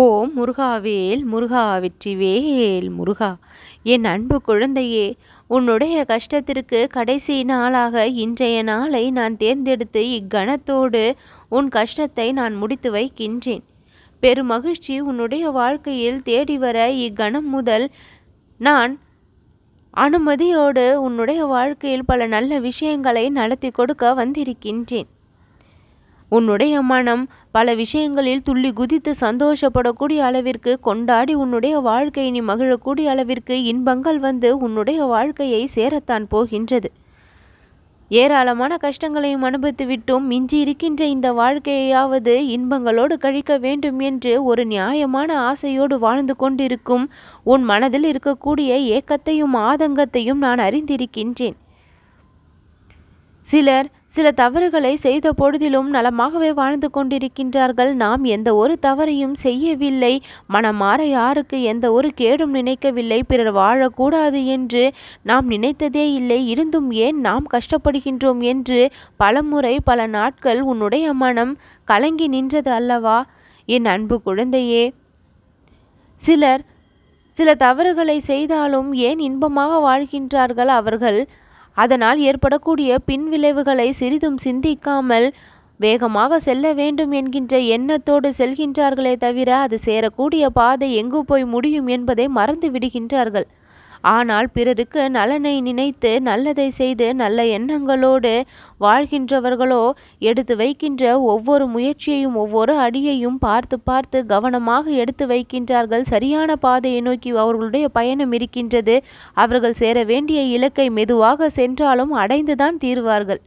ஓம் முருகாவேல் முருகா வெற்றிவேல் முருகா. என் அன்பு குழந்தையே உன்னுடைய கஷ்டத்திற்கு கடைசி நாளாக இன்றைய நாளை நான் தேர்ந்தெடுத்து இக்கணத்தோடு உன் கஷ்டத்தை நான் முடித்து வைக்கின்றேன். பெருமகிழ்ச்சி உன்னுடைய வாழ்க்கையில் தேடி வர இக்கணம் முதல் நான் அனுமதியோடு உன்னுடைய வாழ்க்கையில் பல நல்ல விஷயங்களை நடத்தி கொடுக்க வந்திருக்கின்றேன். உன்னுடைய மனம் பல விஷயங்களில் துள்ளி குதித்து சந்தோஷப்படக்கூடிய அளவிற்கு கொண்டாடி உன்னுடைய வாழ்க்கை நீ மகிழக்கூடிய அளவிற்கு இன்பங்கள் வந்து உன்னுடைய வாழ்க்கையை சேரத்தான் போகின்றது. ஏராளமான கஷ்டங்களையும் அனுபவித்து விட்டும் மிஞ்சி இருக்கின்ற இந்த வாழ்க்கையாவது இன்பங்களோடு கழிக்க வேண்டும் என்று ஒரு நியாயமான ஆசையோடு வாழ்ந்து கொண்டிருக்கும் உன் மனதில் இருக்கக்கூடிய ஏக்கத்தையும் ஆதங்கத்தையும் நான் அறிந்திருக்கின்றேன். சிலர் சில தவறுகளை செய்த பொழுதிலும் நலமாகவே வாழ்ந்து கொண்டிருக்கின்றார்கள். நாம் எந்த ஒரு தவறையும் செய்யவில்லை. மனமாற யாருக்கு எந்த ஒரு கேடும் நினைக்கவில்லை. பிறர் வாழக்கூடாது என்று நாம் நினைத்ததே இல்லை. இருந்தும் ஏன் நாம் கஷ்டப்படுகின்றோம் என்று பலமுறை பல நாட்கள் உன்னுடைய மனம் கலங்கி நின்றது அல்லவா? என் அன்பு குழந்தையே சிலர் சில தவறுகளை செய்தாலும் ஏன் இன்பமாக வாழ்கின்றார்கள்? அவர்கள் அதனால் ஏற்படக்கூடிய பின்விளைவுகளை சிறிதும் சிந்திக்காமல் வேகமாக செல்ல வேண்டும் என்கின்ற எண்ணத்தோடு செல்கின்றார்களே தவிர அது சேரக்கூடிய பாதை எங்கு போய் முடியும் என்பதை மறந்து விடுகின்றார்கள். ஆனால் பிறருக்கு நலனை நினைத்து நல்லதை செய்து நல்ல எண்ணங்களோடு வாழ்கின்றவர்களோ எடுத்து வைக்கின்ற ஒவ்வொரு முயற்சியையும் ஒவ்வொரு அடியையும் பார்த்து பார்த்து கவனமாக எடுத்து வைக்கின்றார்கள். சரியான பாதையை நோக்கி அவர்களுடைய பயணம் இருக்கின்றது. அவர்கள் சேர வேண்டிய இலக்கை மெதுவாக சென்றாலும் அடைந்துதான் தீர்வார்கள்.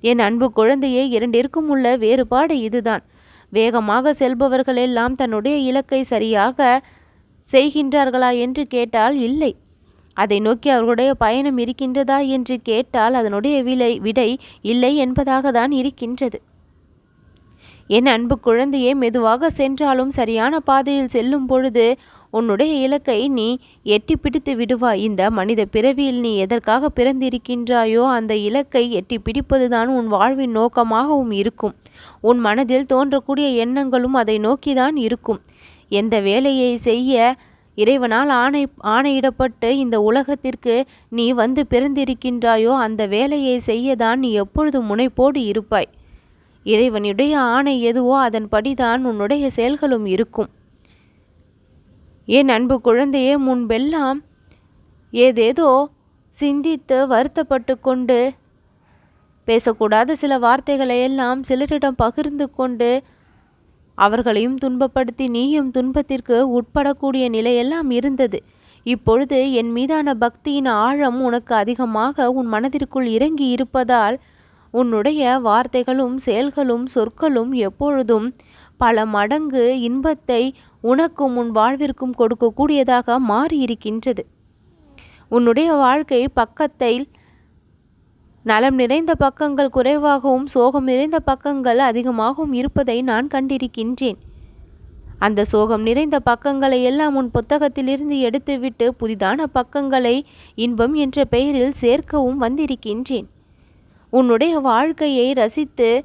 என் அன்பு குழந்தையே இரண்டிற்கும் உள்ள வேறுபாடு இதுதான். வேகமாக செல்பவர்கள் எல்லாம் தன்னுடைய இலக்கை சரியாக செய்கின்றார்களா என்று கேட்டால் இல்லை. அதை நோக்கி அவர்களுடைய பயணம் இருக்கின்றதா என்று கேட்டால் அதனுடைய விலை விடை இல்லை என்பதாக தான் இருக்கின்றது. என் அன்பு குழந்தையே மெதுவாக சென்றாலும் சரியான பாதையில் செல்லும் பொழுது உன்னுடைய இலக்கை நீ எட்டி பிடித்து விடுவாய். இந்த மனித பிறவியில் நீ எதற்காக பிறந்திருக்கின்றாயோ அந்த இலக்கை எட்டி பிடிப்பதுதான் உன் வாழ்வின் நோக்கமாகவும் இருக்கும். உன் மனதில் தோன்றக்கூடிய எண்ணங்களும் அதை நோக்கிதான் இருக்கும். எந்த வேலையை செய்ய இறைவனால் ஆணை ஆணையிடப்பட்டு இந்த உலகத்திற்கு நீ வந்து பிறந்திருக்கின்றாயோ அந்த வேலையை செய்யதான் நீ எப்பொழுது முனைப்போடு இருப்பாய். இறைவனுடைய ஆணை எதுவோ அதன்படிதான் உன்னுடைய செயல்களும் இருக்கும். ஏன் அன்பு குழந்தையே முன்பெல்லாம் ஏதேதோ சிந்தித்து வருத்தப்பட்டு கொண்டு பேசக்கூடாத சில வார்த்தைகளை எல்லாம் சிலரிடம் பகிர்ந்து கொண்டு அவர்களையும் துன்பப்படுத்தி நீயும் துன்பத்திற்கு உட்படக்கூடிய நிலையெல்லாம் இருந்தது. இப்பொழுது என் மீதான பக்தியின் ஆழம் உனக்கு அதிகமாக உன் மனதிற்குள் இறங்கி இருப்பதால் உன்னுடைய வார்த்தைகளும் செயல்களும் சொற்களும் எப்பொழுதும் பல மடங்கு இன்பத்தை உனக்கும் உன் வாழ்விற்கும் கொடுக்கக்கூடியதாக மாறியிருக்கின்றது. உன்னுடைய வாழ்க்கை பக்கத்தில் நலம் நிறைந்த பக்கங்கள் குறைவாகவும் சோகம் நிறைந்த பக்கங்கள் அதிகமாகவும் இருப்பதை நான் கண்டிருக்கின்றேன். அந்த சோகம் நிறைந்த பக்கங்களை எல்லாம் உன் புத்தகத்திலிருந்து எடுத்துவிட்டு புதிதான பக்கங்களை இன்பம் என்ற பெயரில் சேர்க்கவும் வந்திருக்கின்றேன். உன்னுடைய வாழ்க்கையை ரசித்து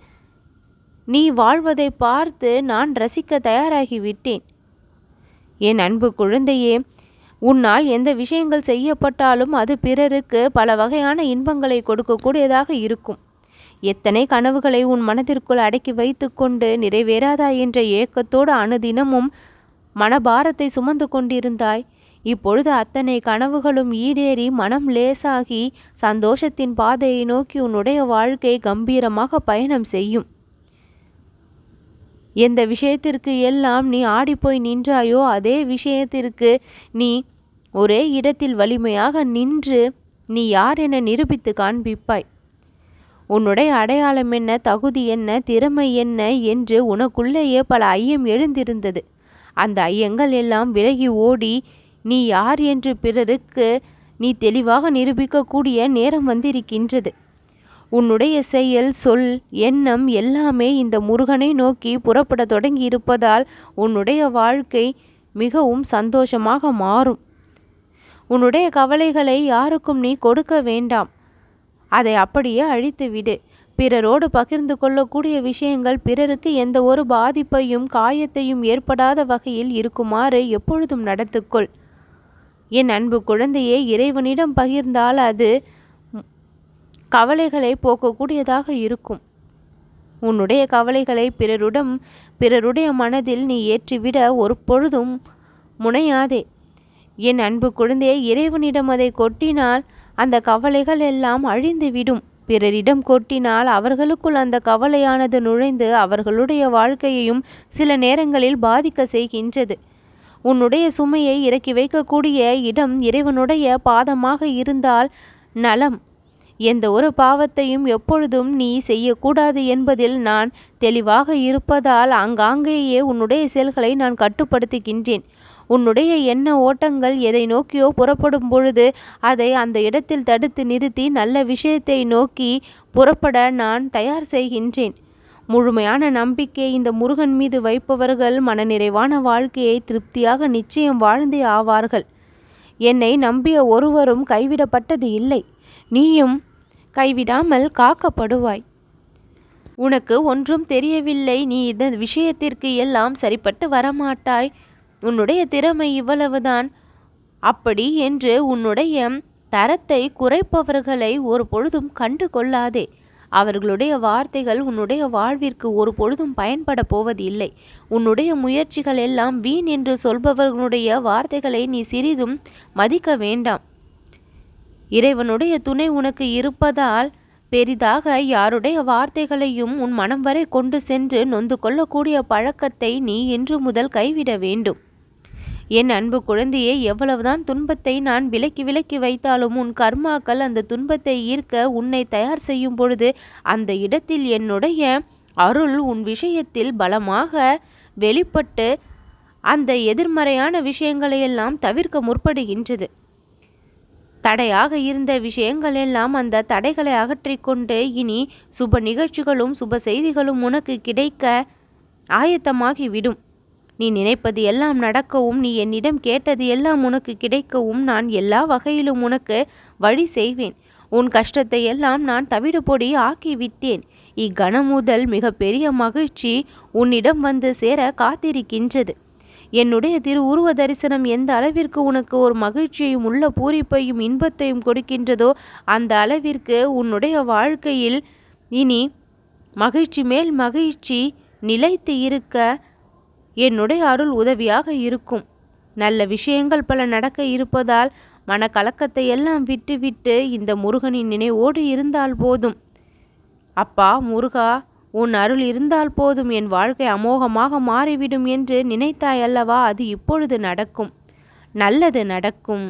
நீ வாழ்வதை பார்த்து நான் ரசிக்க தயாராகிவிட்டேன். என் அன்பு குழந்தையே உன்னால் எந்த விஷயங்கள் செய்யப்பட்டாலும் அது பிறருக்கு பல வகையான இன்பங்களை கொடுக்கக்கூடியதாக இருக்கும். எத்தனை கனவுகளை உன் மனதிற்குள் அடக்கி வைத்துக்கொண்டு நிறைவேறாதா என்ற ஏக்கத்தோடு அணுதினமும் மனபாரத்தை சுமந்து கொண்டிருந்தாய். இப்பொழுது அத்தனை கனவுகளும் ஈடேறி மனம் லேசாகி சந்தோஷத்தின் பாதையை நோக்கி உன்னுடைய வாழ்க்கை கம்பீரமாக பயணம் செய்யும். எந்த விஷயத்திற்கு எல்லாம் நீ ஆடிப்போய் நின்றாயோ அதே விஷயத்திற்கு நீ ஒரே இடத்தில் வலிமையாக நின்று நீ யார் என நிரூபித்து காண்பிப்பாய்? உன்னுடைய அடையாளம் என்ன தகுதி என்ன திறமை என்ன என்று உனக்குள்ளேயே பல ஐயம் எழுந்திருந்தது. அந்த ஐயங்கள் எல்லாம் விலகி ஓடி நீ யார் என்று பிறருக்கு நீ தெளிவாக நிரூபிக்கக்கூடிய நேரம் வந்திருக்கின்றது. உன்னுடைய செயல் சொல் எண்ணம் எல்லாமே இந்த முருகனை நோக்கி புறப்பட தொடங்கி இருப்பதால் உன்னுடைய வாழ்க்கை மிகவும் சந்தோஷமாக மாறும். உன்னுடைய கவலைகளை யாருக்கும் நீ கொடுக்க வேண்டாம். அதை அப்படியே அழித்து விடு பிறரோடு பகிர்ந்து கொள்ளக்கூடிய விஷயங்கள் பிறருக்கு எந்த ஒரு பாதிப்பையும் காயத்தையும் ஏற்படாத வகையில் இருக்குமாறு எப்பொழுதும் நடத்துக்கொள். என் அன்பு குழந்தையே இறைவனிடம் பகிர்ந்தால் அது கவலைகளை போக்கக்கூடியதாக இருக்கும். உன்னுடைய கவலைகளை பிறருடன் பிறருடைய மனதில் நீ ஏற்றிவிட ஒரு பொழுதும் முனையாதே. என் அன்பு குழந்தையே இறைவனிடம் அதை கொட்டினால் அந்த கவலைகள் எல்லாம் அழிந்துவிடும். பிறரிடம் கொட்டினால் அவர்களுக்குள் அந்த கவலையானது நுழைந்து அவர்களுடைய வாழ்க்கையையும் சில நேரங்களில் பாதிக்க செய்கின்றது. உன்னுடைய சுமையை இறக்கி வைக்கக்கூடிய இடம் இறைவனுடைய பாதமாக இருந்தால் நலம். எந்த ஒரு பாவத்தையும் எப்பொழுதும் நீ செய்யக்கூடாது என்பதில் நான் தெளிவாக இருப்பதால் ஆங்காங்கேயே உன்னுடைய செயல்களை நான் கட்டுப்படுத்துகின்றேன். உன்னுடைய எண்ண ஓட்டங்கள் எதை நோக்கியோ புறப்படும் பொழுது அதை அந்த இடத்தில் தடுத்து நிறுத்தி நல்ல விஷயத்தை நோக்கி புறப்பட நான் தயார் செய்கின்றேன். முழுமையான நம்பிக்கை இந்த முருகன் மீது வைப்பவர்கள் மனநிறைவான வாழ்க்கையை திருப்தியாக நிச்சயம் வாழ்ந்தே ஆவார்கள். என்னை நம்பிய ஒருவரும் கைவிடப்பட்டது இல்லை. நீயும் கைவிடாமல் காக்கப்படுவாய். உனக்கு ஒன்றும் தெரியவில்லை நீ இந்த விஷயத்திற்கு எல்லாம் சரிப்பட்டு வரமாட்டாய். உன்னுடைய திறமை இவ்வளவுதான். அப்படி என்று உன்னுடைய தரத்தை குறைப்பவர்களை ஒரு பொழுதும் கண்டு கொள்ளாதே அவர்களுடைய வார்த்தைகள் உன்னுடைய வாழ்விற்கு ஒரு பொழுதும் பயன்பட போவதில்லை. உன்னுடைய முயற்சிகள் எல்லாம் வீண் என்று சொல்பவர்களுடைய வார்த்தைகளை நீ சிறிதும் மதிக்க வேண்டாம். இறைவனுடைய துணை உனக்கு இருப்பதால் பெரிதாக யாருடைய வார்த்தைகளையும் உன் மனம் வரை கொண்டு சென்று நொந்து கொள்ளக்கூடிய பழக்கத்தை நீ இன்று முதல் கைவிட வேண்டும். என் அன்பு குழந்தையே எவ்வளவுதான் துன்பத்தை நான் விலக்கி விலக்கி வைத்தாலும் உன் கர்மாக்கள் அந்த துன்பத்தை ஈர்க்க உன்னை தயார் செய்யும் பொழுது அந்த இடத்தில் என்னுடைய அருள் உன் விஷயத்தில் பலமாக வெளிப்பட்டு அந்த எதிர்மறையான விஷயங்களையெல்லாம் தவிர்க்க முற்படுகின்றது. தடையாக இருந்த விஷயங்கள் எல்லாம் அந்த தடைகளை அகற்றிக்கொண்டு இனி சுப நிகழ்ச்சிகளும் சுப செய்திகளும் உனக்கு கிடைக்க ஆயத்தமாகிவிடும். நீ நினைப்பது எல்லாம் நடக்கவும் நீ என்னிடம் கேட்டது எல்லாம் உனக்கு கிடைக்கவும் நான் எல்லா வகையிலும் உனக்கு வழி செய்வேன். உன் கஷ்டத்தை எல்லாம் நான் தவிடுபொடி ஆக்கிவிட்டேன். இக்கணம் முதல் மிக பெரிய மகிழ்ச்சி உன்னிடம் வந்து சேர காத்திருக்கின்றது. என்னுடைய திரு உருவ தரிசனம் எந்த அளவிற்கு உனக்கு ஒரு மகிழ்ச்சியையும் உள்ள பூரிப்பையும் இன்பத்தையும் கொடுக்கின்றதோ அந்த அளவிற்கு உன்னுடைய வாழ்க்கையில் இனி மகிழ்ச்சி மேல் மகிழ்ச்சி நிலைத்து இருக்க என்னுடைய அருள் உதவியாக இருக்கும். நல்ல விஷயங்கள் பல நடக்க இருப்பதால் மனக்கலக்கத்தை எல்லாம் விட்டுவிட்டு இந்த முருகனின் நினைவோடு இருந்தால் போதும். அப்பா முருகா உன் அருள் இருந்தால் போதும் என் வாழ்க்கை அமோகமாக மாறிவிடும் என்று நினைத்தாய் அல்லவா? அது இப்பொழுது நடக்கும். நல்லது நடக்கும்.